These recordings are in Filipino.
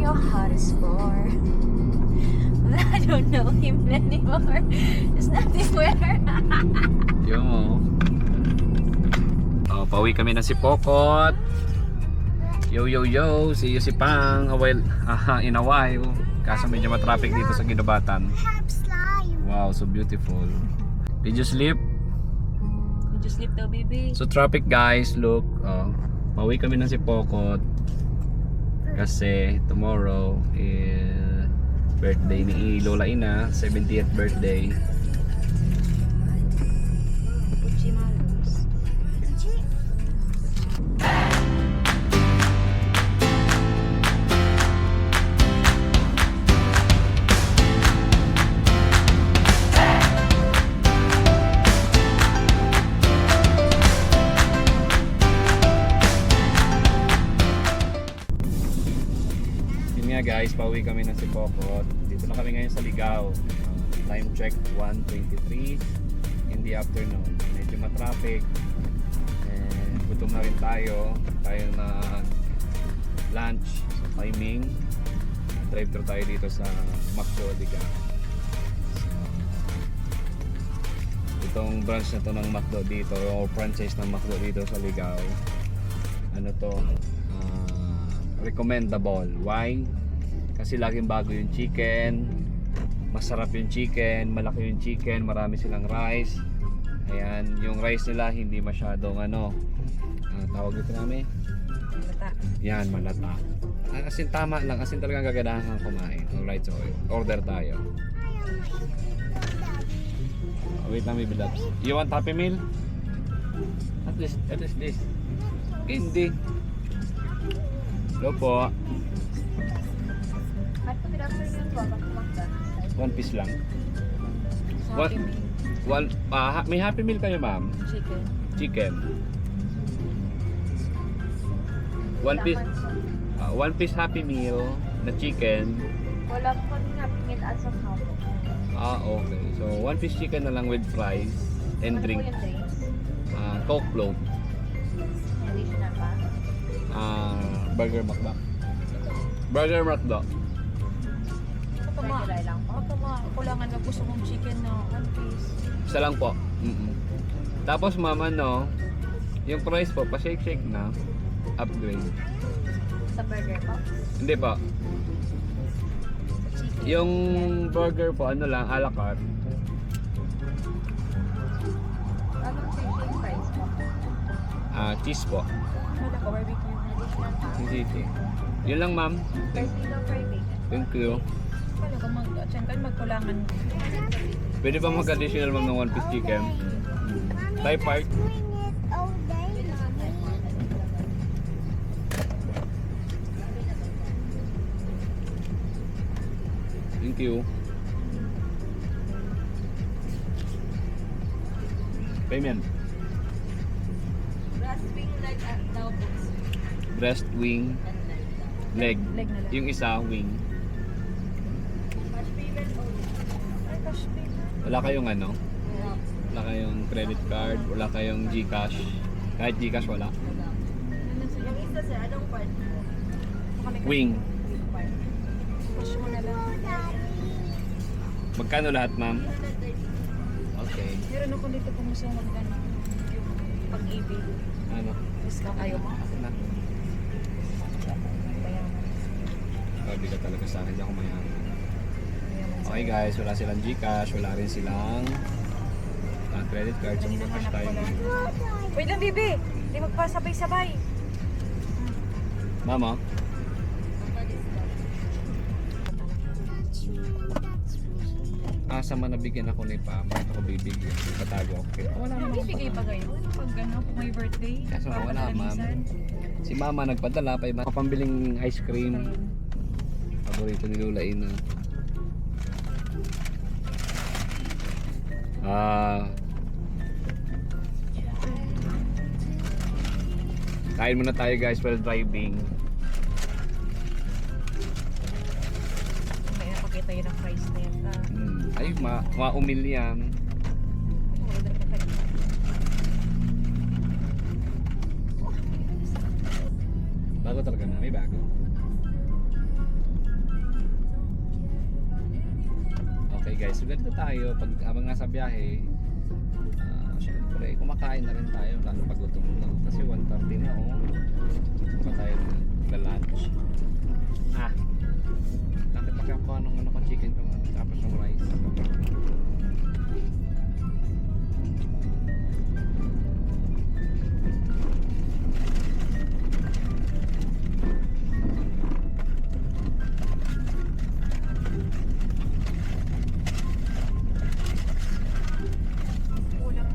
your heart is for. I don't know him anymore. It's nothing where. Yo mo. Oh, pauwi kami na si Pokot. Yo yo yo, see you si Pang. A while, aha, in a while. Kaso medyo matraffic dito sa Ginobatan. Have slime. Wow, so beautiful. Did you sleep? Did you sleep daw, baby? So traffic guys, look. Oh, pauwi kami na si Pokot. Kasi tomorrow is birthday ni Lola Ina, 70th birthday. Pauwi kami ng si Pokot. Dito na kami ngayon sa Ligaw. Uh, time check 1.23 in the afternoon. Medyo matraffic. And gutom na rin tayo. Tayo na lunch sa timing. Drive thru tayo dito sa Macdo Ligaw. Itong branch na to ng McDo dito o franchise ng McDo dito sa Ligaw. Ano to? ah, recommendable. Why? Kasi laging bago yung chicken. Masarap yung chicken, malaki yung chicken, marami silang rice. Ayan, yung rice nila hindi masyadong ano, ah, tawag ito namin. Bata. Yan, malata. Ah, Asin tama lang, asin talagang gaganahan kang kumain. Alright, so order tayo. Oh, wait lang, baby loves. You want Happy Meal? At least, at least this. Hindi. Hello po. One piece lang. Sa What? Happy Meal. One, ah, ha- may Happy Meal kayo, ma'am? Chicken. Chicken. One piece, ah, one piece Happy Meal na chicken. Wala po din Happy Meal as of now. Ah, okay. So, one piece chicken na lang with fries and Ano drink. po yung drinks? Ah, Coke float. Additional pa? Ah, Burger McDo. Burger McDo. Regular lang po. Tama, kulangan na gusto kong chicken na one piece. Isa lang po. Mm-mm. Tapos mama no, yung price po, pa-shake-shake na, upgrade. Sa burger po. Hindi po. Yung burger po, ano lang, a la carte. Anong fishing price po? Ah, cheese po. Wala ko, barbecue. Hindi. Yun lang ma'am. Per kilo per day. Thank you. Wala ko mag, tiyan ka, magkulangan. Pwede ba mag-additional ma'am ng one piece chicken? Thai part? Thank you. Payment. Breast wing like uh, daw. Breast wing, leg. Leg na lang. Yung isa, wing. Much payment only. Ay, cash payment. Wala kayong ano? Wala kayong credit card? Wala kayong Gcash? Kahit Gcash wala. Yung isa sir, anong part may Wing. cash mo na lang. Magkano lahat, ma'am? Okay. Meron ako dito kung gusto mo magkano. Yung pag-ibig. Ano? Discount ayaw mo. Ako na. Sabi ka talaga sa akin, di ako mayaman. Okay guys, wala silang Gcash, wala rin silang ah, credit card. So, Kanina cash hanap tayo. ko. Wait lang, bibi! Hindi magpasabay-sabay. Mama? Asa man nabigyan ako ni Pa, bakit ako bibigyan? Patago ako. Kaya wala naman Bibigay pa kayo. Pag ano, kung may birthday. Kaso para wala, ma'am. Si mama nagpadala pa iba pambiling ice cream. Paborito ni Lola Ina. Ah. Kain muna tayo guys while driving. May pakita yun ang price na yan. Ah, Hmm. Ay, ma maumil yan. Bago talaga na, may bago. Guys. So ganito tayo pag habang nasa biyahe. ah syempre, kumakain na rin tayo lalo pag gutom na. Kasi 1.30 na oh. Pa tayo nagla-lunch. Ah.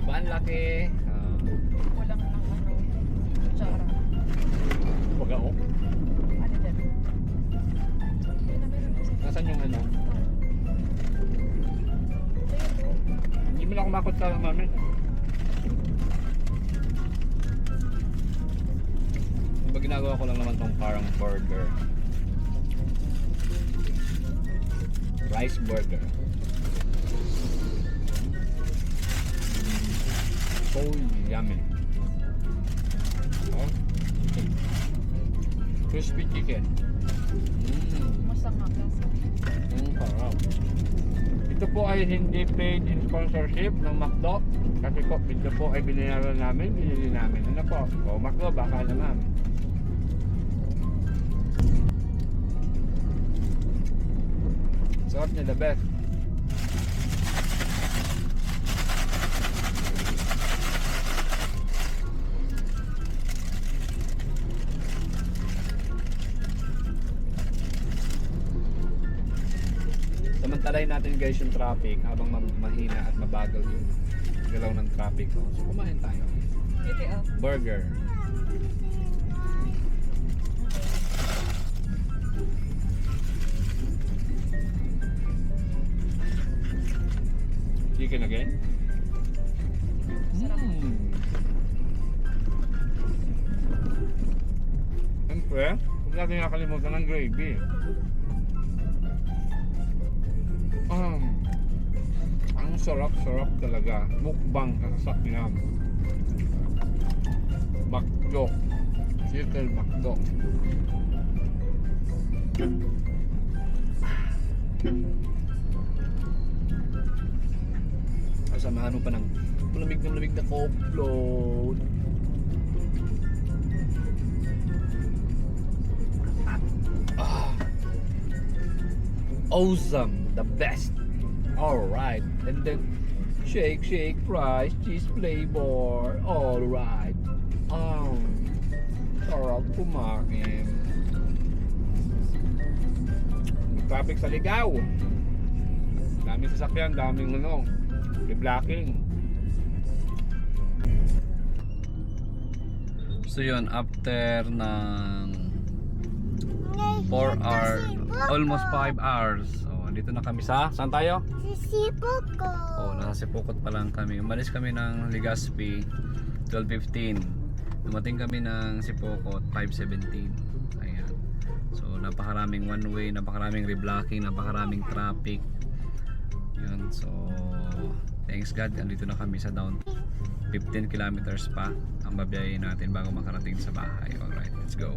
Kulang Di ba ang laki? Ah, Kulang ng ano. Kutsara. Wag ako. Ano dyan? Nasaan yung ano? Hindi mo lang kumakot sa mami. Diba ginagawa ko lang naman tong parang burger. Rice burger. So yummy. Oh. Crispy chicken. Mm. Masama kasi. Mm, sarap. Ito po ay hindi paid in sponsorship ng McDo. Kasi po, ito po ay binayaran namin, binili namin. Ano po? O, McDo, baka naman. Sarap niya, the best. Samantalahin natin guys yung traffic habang ma- mahina at mabagal yung galaw ng traffic. no? So kumain tayo. Ah. Burger. Chicken again? Mm. Siyempre, huwag natin nakalimutan ng gravy. Sarap-sarap talaga. Mukbang sa sasakyan. Makdo. Chicken Makdo. Kasamahan mo pa ng malamig na malamig na float. Ah. Awesome, the best. All right, and then shake, shake, fries, cheese flavor. All right. Um, sarap kumain. Traffic sa ligaw. Daming sasakyan, daming ano, blocking. So yun, after ng 4 hours, almost 5 hours. So, andito na kami sa, saan tayo? Sisipo ko. Oh, nasa Sipokot pa lang kami. Umalis kami ng Legazpi 12.15. Dumating kami ng Sipokot 5.17. Ayan. So, napakaraming one way, napakaraming reblocking, napakaraming traffic. Yun. So, thanks God, andito na kami sa down 15 kilometers pa ang babiyahin natin bago makarating sa bahay. Alright, let's go.